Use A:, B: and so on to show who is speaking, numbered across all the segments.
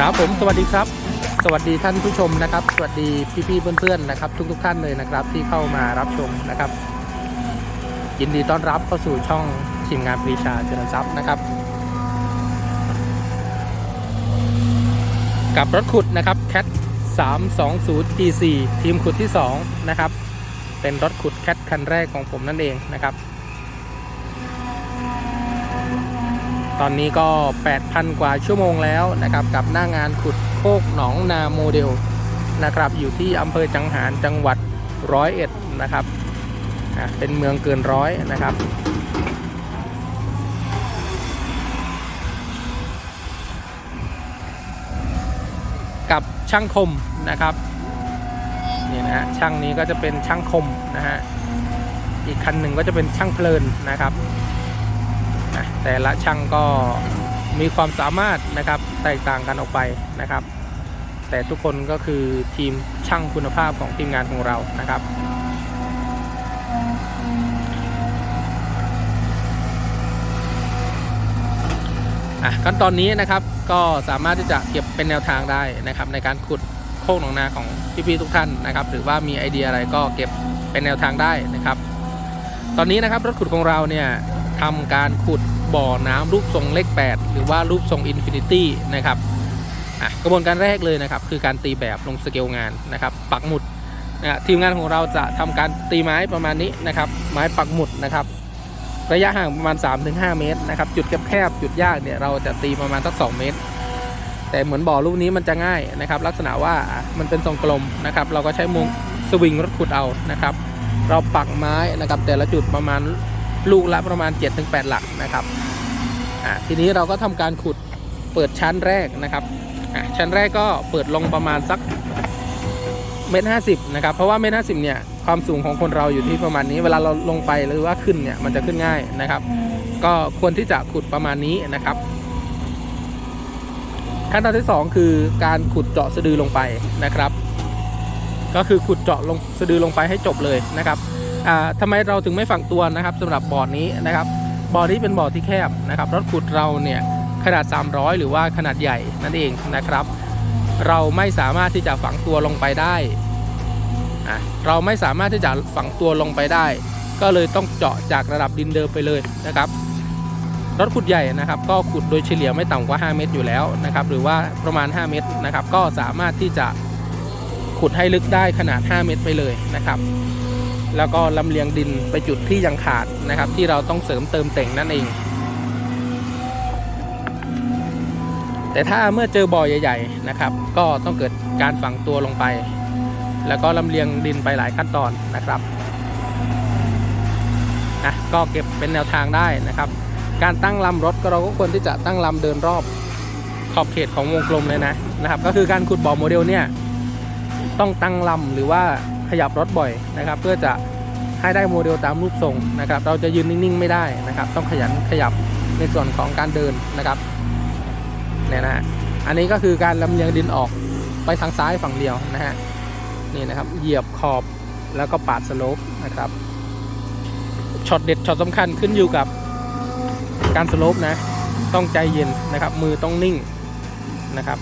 A: ครับผมสวัสดีครับ สวัสดีท่านผู้ชมนะครับ สวัสดีพี่ๆเพื่อนๆนะครับ ทุกๆท่านเลยนะครับ ที่เข้ามารับชมนะครับ ยินดีต้อนรับเข้าสู่ช่องทีมงานปรีชาเจริญทรัพย์นะครับ กับรถขุดนะครับ Cat 320 GC ทีมขุดที่ 2 นะครับ เป็นรถขุดแคทคันแรกของผมนั่นเองนะครับ ตอนนี้ก็ 8,000 กว่าชั่วโมงแล้วนะครับกับหน้างานขุดโคกหนองนาโมเดลนะครับอยู่ที่อำเภอจังหารจังหวัดร้อยเอ็ดนะครับเป็นเมืองเกินร้อยนะครับกับช่างคมนะครับนี่นะฮะช่างนี้ก็จะเป็นช่างคมนะฮะอีกคันหนึ่งก็จะเป็นช่างเพลินนะครับ แต่ละช่างก็มีความสามารถนะครับแตกต่างกันออกไปนะครับ แต่ทุกคนก็คือทีมช่างคุณภาพของทีมงานของเรานะครับอะขั้นตอนนี้นะครับก็สามารถที่จะเก็บเป็นแนวทางได้นะครับ ในการขุดโคกหนองนาของพี่ๆทุกท่านนะครับ หรือว่ามีไอเดียอะไรก็เก็บเป็นแนวทางได้นะครับ ตอนนี้นะครับรถขุดของเราเนี่ยทำการขุด บ่อน้ำรูปทรงเลข 8 หรือว่ารูปทรงอินฟินิตี้นะครับกระบวนการแรกเลยนะครับ คือการตีแบบลงสเกลงานนะครับ ปักหมุดนะทีมงานของเราจะทำการตีไม้ประมาณนี้นะครับ ไม้ปักหมุดนะครับ ระยะห่างประมาณ 3-5 เมตรนะครับ จุดแคบๆจุดยากเนี่ยเราจะตีประมาณสัก 2 เมตร แต่เหมือนบ่อลูกนี้มันจะง่ายนะครับ ลักษณะว่ามันเป็นทรงกลมนะครับ เราก็ใช้มุงสวิงรถขุดเอานะครับ เราปักไม้นะครับแต่ละจุดประมาณลูกละประมาณ 7-8 หลักนะครับ อะทีนี้เราก็ทำการขุดเปิดชั้นแรกนะครับอะชั้นแรกก็เปิดลงประมาณสักเมตรห้าสิบนะครับ เพราะว่าเมตรห้าสิบเนี่ยความสูงของคนเราอยู่ที่ประมาณนี้ เวลาเราลงไปหรือว่าขึ้นเนี่ยมันจะขึ้นง่ายนะครับ ก็ควรที่จะขุดประมาณนี้นะครับขั้นตอนที่ 2 คือการขุดเจาะสะดือลงไปนะครับ ก็คือขุดเจาะลงสะดือลงไปให้จบเลยนะครับอ่าทำไมเราถึงไม่ฝังตัวนะครับสำหรับบ่อนี้นะครับ บ่อนี้เป็นบ่อที่แคบนะครับ รถขุดเราเนี่ยขนาด 300 หรือว่าขนาดใหญ่นั่นเองนะครับ เราไม่สามารถที่จะฝังตัวลงไปได้เราไม่สามารถที่จะฝังตัวลงไปได้ ก็เลยต้องเจาะจากระดับดินเดิมไปเลยนะครับ รถขุดใหญ่นะครับ ก็ขุดโดยเฉลี่ยไม่ต่ำกว่า 5 เมตรอยู่แล้วนะครับ หรือว่าประมาณ 5 เมตรนะครับ ก็สามารถที่จะขุดให้ลึกได้ขนาด 5 เมตรไปเลยนะครับ แล้วก็ลำเลียงดินไปจุดที่ยังขาดนะครับ ที่เราต้องเสริมเติมแต่งนั่นเอง แต่ถ้าเมื่อเจอบ่อใหญ่ๆนะครับ ก็ต้องเกิดการฝังตัวลงไป แล้วก็ลำเลียงดินไปหลายขั้นตอนนะครับนะก็เก็บเป็นแนวทางได้นะครับ การตั้งลำรถก็เราก็ควรที่จะตั้งลำเดินรอบขอบเขตของวงกลมเลยนะนะครับ ก็คือการขุดบ่อโมเดลเนี่ยต้องตั้งลำหรือว่า ขยับรถบ่อยนะครับ เพื่อจะให้ได้โมเดลตามรูปทรงนะครับ เราจะยืนนิ่งๆไม่ได้นะครับ ต้องขยันขยับในส่วนของการเดินนะครับเนี่ยนะฮะอันนี้ก็คือการลำเลียงดินออกไปทางซ้ายฝั่งเดียวนะฮะนี่นะครับเหยียบขอบแล้วก็ปาดสโลปนะครับช็อตเด็ดช็อตสำคัญขึ้นอยู่กับการสโลปนะ ต้องใจเย็นนะครับ มือต้องนิ่งนะครับ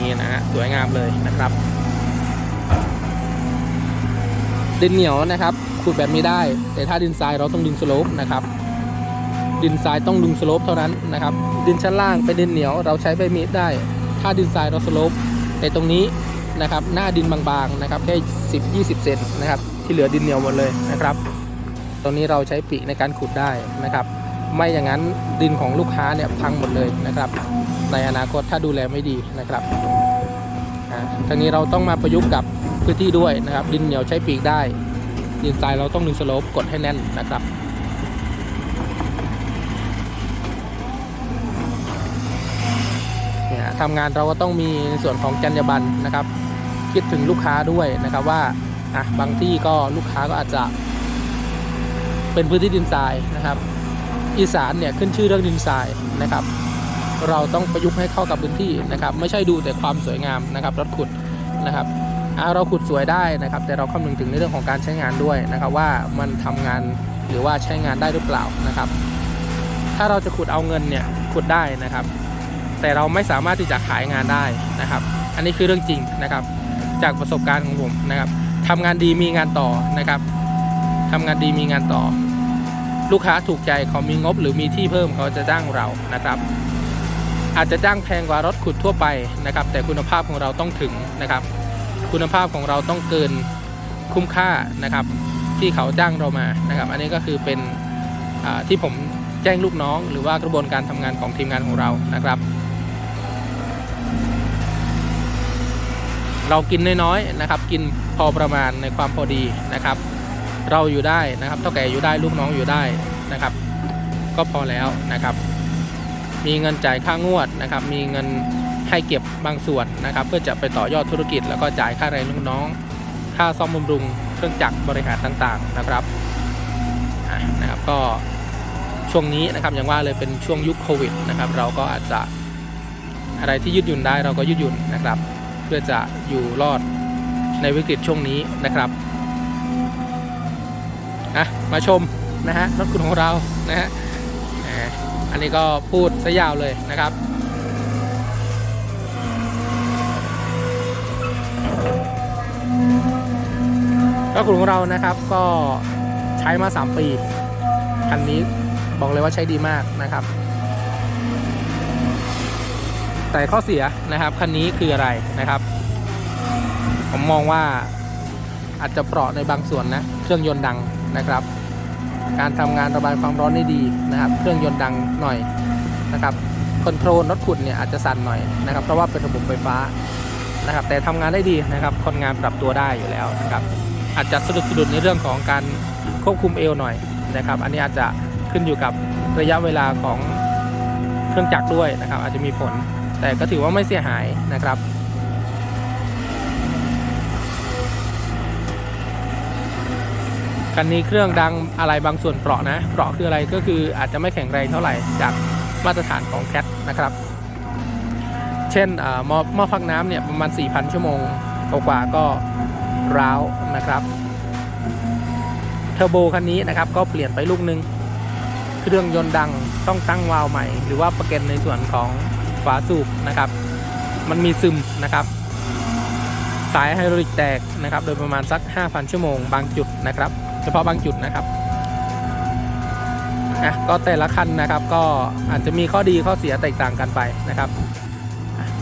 A: นี่นะฮะสวยงามเลยนะครับ ดินเหนียวนะครับขุดแบบนี้ได้ แต่ถ้าดินทรายเราต้องดึงสโลปนะครับ ดินทรายต้องดึงสโลปเท่านั้นนะครับ ดินชั้นล่างเป็นดินเหนียวเราใช้ใบมีดได้ ถ้าดินทรายเราสโลปแต่ตรงนี้นะครับหน้าดินบางๆนะครับแค่10-20เซนนะครับ ที่เหลือดินเหนียวหมดเลยนะครับตรงนี้เราใช้ปีกในการขุดได้นะครับ ไม่อย่างนั้นดินของลูกค้าเนี่ยพังหมดเลยนะครับ ในอนาคตถ้าดูแลไม่ดีนะครับทางนี้เราต้องมาประยุกต์กับพื้นที่ด้วยนะครับ ดินเหนียวใช้ปีกได้ ดินทรายเราต้องดึงสโลปกดให้แน่นนะครับเนี่ยทำงานเราก็ต้องมีในส่วนของจรรยาบรรณนะครับ คิดถึงลูกค้าด้วยนะครับว่าอะบางที่ก็ลูกค้าก็อาจจะเป็นพื้นที่ดินทรายนะครับ อีสานเนี่ยขึ้นชื่อเรื่องดินทรายนะครับ เราต้องประยุกต์ให้เข้ากับพื้นที่นะครับ ไม่ใช่ดูแต่ความสวยงามนะครับรถขุดนะครับเราขุดสวยได้นะครับ แต่เราคำนึงถึงในเรื่องของการใช้งานด้วยนะครับ ว่ามันทำงานหรือว่าใช้งานได้หรือเปล่านะครับ ถ้าเราจะขุดเอาเงินเนี่ยขุดได้นะครับ แต่เราไม่สามารถที่จะขายงานได้นะครับ อันนี้คือเรื่องจริงนะครับ จากประสบการณ์ของผมนะครับทำงานดีมีงานต่อนะครับทำงานดีมีงานต่อ ลูกค้าถูกใจเขามีงบหรือมีที่เพิ่มเขาจะจ้างเรานะครับ อาจจะจ้างแพงกว่ารถขุดทั่วไปนะครับ แต่คุณภาพของเราต้องถึงนะครับ คุณภาพของเราต้องเกินคุ้มค่านะครับ ที่เขาจ้างเรามานะครับ อันนี้ก็คือเป็นที่ผมแจ้งลูกน้อง หรือว่ากระบวนการทำงานของทีมงานของเรานะครับ เรากินน้อยๆนะครับ กินพอประมาณในความพอดีนะครับ เราอยู่ได้นะครับเท่าแก่อยู่ได้ลูกน้องอยู่ได้นะครับ ก็พอแล้วนะครับ มีเงินจ่ายค่างวดนะครับ มีเงินให้เก็บบางส่วนนะครับ เพื่อจะไปต่อยอดธุรกิจ แล้วก็จ่ายค่าแรงลูกน้อง ค่าซ่อมบำรุงเครื่องจักรบริหารต่างๆนะครับนะครับก็ช่วงนี้นะครับอย่างว่าเลยเป็นช่วงยุคโควิดนะครับ เราก็อาจจะอะไรที่ยืดหยุ่นได้เราก็ยืดหยุ่นนะครับ เพื่อจะอยู่รอดในวิกฤตช่วงนี้นะครับ อะมาชมนะฮะรถคุณของเรานะฮะอันนี้ก็พูดซะยาวเลยนะครับรถคุณของเรานะครับก็ใช้มา 3 ปีคันนี้บอกเลยว่าใช้ดีมากนะครับ แต่ข้อเสียนะครับคันนี้คืออะไรนะครับ ผมมองว่าอาจจะเปราะในบางส่วนนะ เครื่องยนต์ดัง นะครับ การทำงานระบายความร้อนได้ดีนะครับ เครื่องยนต์ดังหน่อยนะครับคอนโทรลรถขุดเนี่ยอาจจะสั่นหน่อยนะครับ เพราะว่าเป็นระบบไฟฟ้านะครับ แต่ทำงานได้ดีนะครับ คนงานปรับตัวได้อยู่แล้วนะครับ อาจจะสะดุดสะดุดในเรื่องของการควบคุมเอวหน่อยนะครับ อันนี้อาจจะขึ้นอยู่กับระยะเวลาของเครื่องจักรด้วยนะครับ อาจจะมีผลแต่ก็ถือว่าไม่เสียหายนะครับ คันนี้เครื่องดังอะไรบางส่วนเปราะนะเปราะคืออะไรก็คืออาจจะไม่แข็งแรงเท่าไหร่จากมาตรฐานของแคทนะครับ เช่นหม้อหม้อพักน้ำเนี่ยประมาณ 4,000 ชั่วโมงกว่าก็ร้าวนะครับเทอร์โบคันนี้นะครับก็เปลี่ยนไปลูกนึง เครื่องยนต์ดังต้องตั้งวาล์วใหม่ หรือว่าประกันในส่วนของฝาสูบนะครับ มันมีซึมนะครับ สายไฮดรอลิกแตกนะครับ โดยประมาณสัก 5,000 ชั่วโมงบางจุดนะครับ เฉพาะบางจุดนะครับอะก็แต่ละคันนะครับก็อาจจะมีข้อดีข้อเสียแตกต่างกันไปนะครับ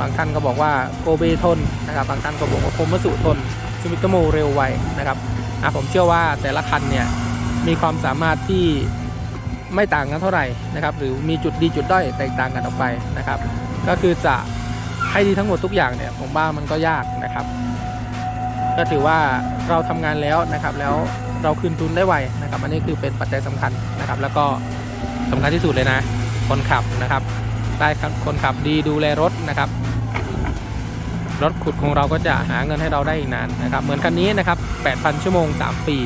A: บางท่านก็บอกว่าโกเบทนนะครับ บางท่านก็บอกว่าโคมัสุทนสมิโตโมเร็วไวนะครับอะผมเชื่อว่าแต่ละคันเนี่ยมีความสามารถที่ไม่ต่างกันเท่าไหร่นะครับ หรือมีจุดดีจุดด้อยแตกต่างกันออกไปนะครับ ก็คือจะให้ดีทั้งหมดทุกอย่างเนี่ยผมว่ามันก็ยากนะครับ ก็ถือว่าเราทำงานแล้วนะครับแล้ว เราคืนทุนได้ไวนะครับ อันนี้คือเป็นปัจจัยสำคัญนะครับ แล้วก็สำคัญที่สุดเลยนะ คนขับนะครับ ได้คนขับดีดูแลรถนะครับ รถขุดของเราก็จะหาเงินให้เราได้อีกนานนะครับ เหมือนคันนี้นะครับ 8,000 ชั่วโมง 3 ปี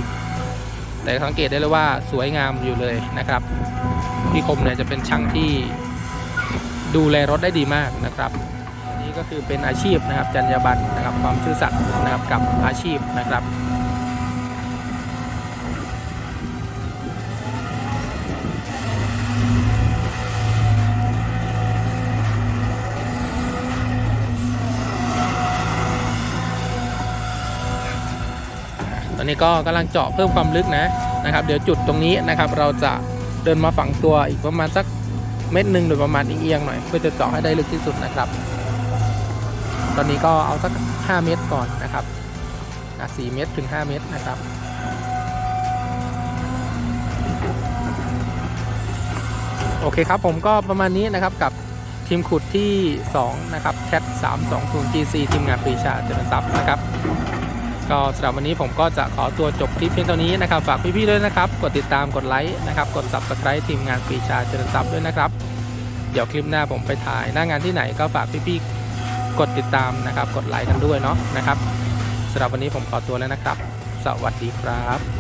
A: แต่สังเกตได้เลยว่าสวยงามอยู่เลยนะครับพี่คมเนี่ยจะเป็นช่างที่ดูแลรถได้ดีมากนะครับนี้ก็คือเป็นอาชีพนะครับจรรยาบรรณนะครับความซื่อสัตย์นะครับกับอาชีพนะครับ นี้ก็กำลังเจาะเพิ่มความลึกนะนะครับ เดี๋ยวจุดตรงนี้นะครับ เราจะเดินมาฝังตัวอีกประมาณสักเม็ดหนึ่งโดยประมาณเอียงหน่อยเพื่อจะเจาะให้ได้ลึกที่สุดนะครับ ตอนนี้ก็เอาสัก 5 เมตรก่อนนะครับอ่เมตรถึง 5 เมตรนะครับโอเคครับผมก็ประมาณนี้นะครับกับทีมขุดที่ 2 นะครับ CAT 320 GC ทีมงานปรีชาเจริญทรัพย์นะครับ ก็สำหรับวันนี้ผมก็จะขอตัวจบคลิปเพียงเท่านี้นะครับ ฝากพี่ๆด้วยนะครับ กดติดตามกดไลค์นะครับ กด subscribe ทีมงานปรีชาเจริญทรัพย์ด้วยนะครับ เดี๋ยวคลิปหน้าผมไปถ่ายหน้างานที่ไหนก็ฝากพี่ๆกดติดตามนะครับ กดไลค์กันด้วยเนาะนะครับสำหรับวันนี้ผมขอตัวแล้วนะครับ สวัสดีครับ